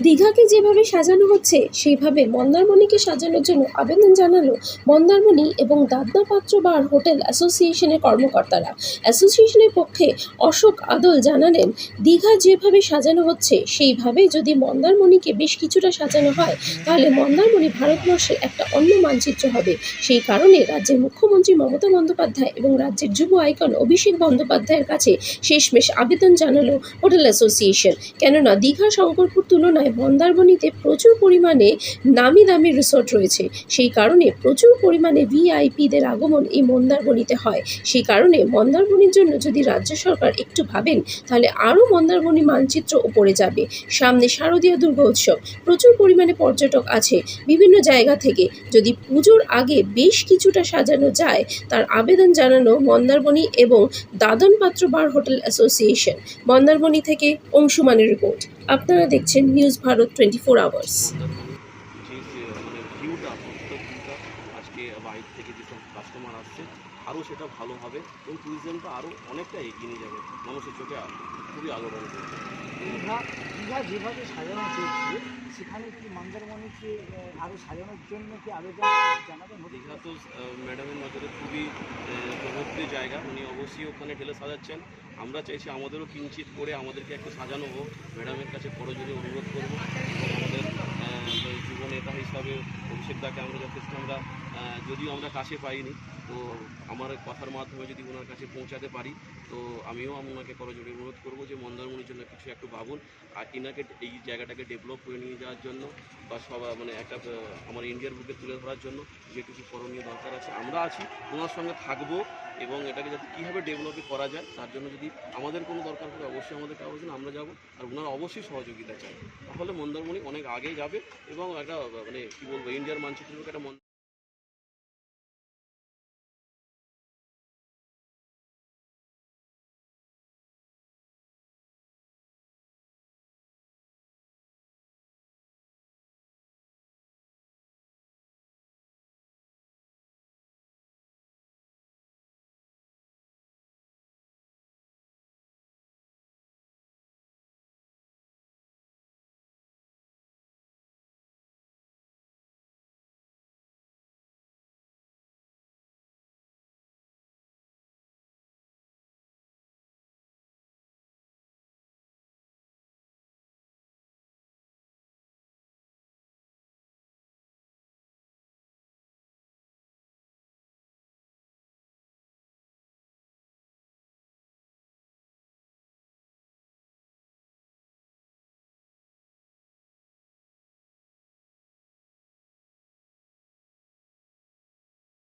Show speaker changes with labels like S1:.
S1: দীঘাকে যেভাবে সাজানো হচ্ছে, সেইভাবে মন্দারমণিকে সাজানোর জন্য আবেদন জানালো মন্দারমণি এবং দাদনা পাত্র বার হোটেল অ্যাসোসিয়েশনের কর্মকর্তারা। অ্যাসোসিয়েশনের পক্ষে অশোক আদল জানালেন, দীঘা যেভাবে সাজানো হচ্ছে, সেইভাবে যদি মন্দারমণিকে বেশ কিছুটা সাজানো হয়, তাহলে মন্দারমণি ভারতবর্ষের একটা অন্য মানচিত্র হবে। সেই কারণে রাজ্যের মুখ্যমন্ত্রী মমতা বন্দ্যোপাধ্যায় এবং রাজ্যের যুব আইকন অভিষেক বন্দ্যোপাধ্যায়ের কাছে শেষমেশ আবেদন জানালো হোটেল অ্যাসোসিয়েশন। কেননা দীঘা শঙ্করপুর তুলনায় মন্দারমণিতে প্রচুর পরিমাণে নামি দামি রিসোর্ট রয়েছে। সেই কারণে প্রচুর পরিমাণে ভিআইপিদের আগমন এই মন্দারমণিতে হয়। সেই কারণে মন্দারমণির জন্য যদি রাজ্য সরকার একটু ভাবেন, তাহলে আরও মন্দারমণি মানচিত্র উপরে যাবে। সামনে শারদীয় দুর্গা উৎসব, প্রচুর পরিমাণে পর্যটক আছে। বিভিন্ন জায়গা থেকে যদি পুজোর আগে বেশ কিছুটা সাজানো যায়, তার আবেদন জানানো মন্দারমণি এবং দাদন পাত্র বার হোটেল অ্যাসোসিয়েশন। মন্দারমণি থেকে অংশুমানের রিপোর্ট। আপনারা দেখছেন news Bharat twenty four hours
S2: যে যে মানে ভিউটা আজকে বাইরে থেকে যেসব কাস্টমার আসছে আরও সেটা ভালো হবে এবং ট্যুরিজমটা আরও অনেকটা এগিয়ে নিয়ে যাবে। মানুষের চোখে খুবই আলোড়ন করবে
S3: দীঘা দীঘা যেভাবে সাজানো চলছে সেখানে কি মন্দারমণিকে আহ, আরও সাজানোর জন্য কি আবেদন জানাবেন
S2: দীঘা তো ম্যাডামের নজরে খুবই প্রভাবপ্রিয় জায়গা। উনি অবশ্যই ওখানে ঢেলে সাজাচ্ছেন। আমরা চাইছি আমাদেরও কিঞ্চিত করে আমাদেরকে একটু সাজানো হোক। ম্যাডামের কাছে করজোরে অনুরোধ করব। আমাদের যুব হিসাবে অভিষেক দাকে আমরা যথেষ্ট আমরা যদিও আমরা কাছে পাইনি, তো আমার কথার মাধ্যমে যদি ওনার কাছে পৌঁছাতে পারি, তো আমিও ওনাকে করজোরে অনুরোধ করব যে মন্দারমণির জন্য কিছু একটু ভাবুন। আর ইনাকে এই জায়গাটাকে ডেভেলপ করে নিয়ে যাওয়ার জন্য বা সব মানে একটা আমার ইন্ডিয়ার বুকে তুলে ধরার জন্য যেটুকু করণীয় দরকার আছে, আমরা আছি, ওনার সঙ্গে থাকব। এবং এটাকে যাতে কীভাবে ডেভেলপে করা যায়, তার জন্য যদি আমাদের কোনো দরকার পড়ে অবশ্যই আমাদেরকে আবেদন আমরা যাব। আর ওনারা অবশ্যই সহযোগিতা চাই তাহলে মন্দারমণি অনেক আগে যাবে এবং একটা মানে কী বলব ইন্ডিয়ার মানচিত্রকে একটা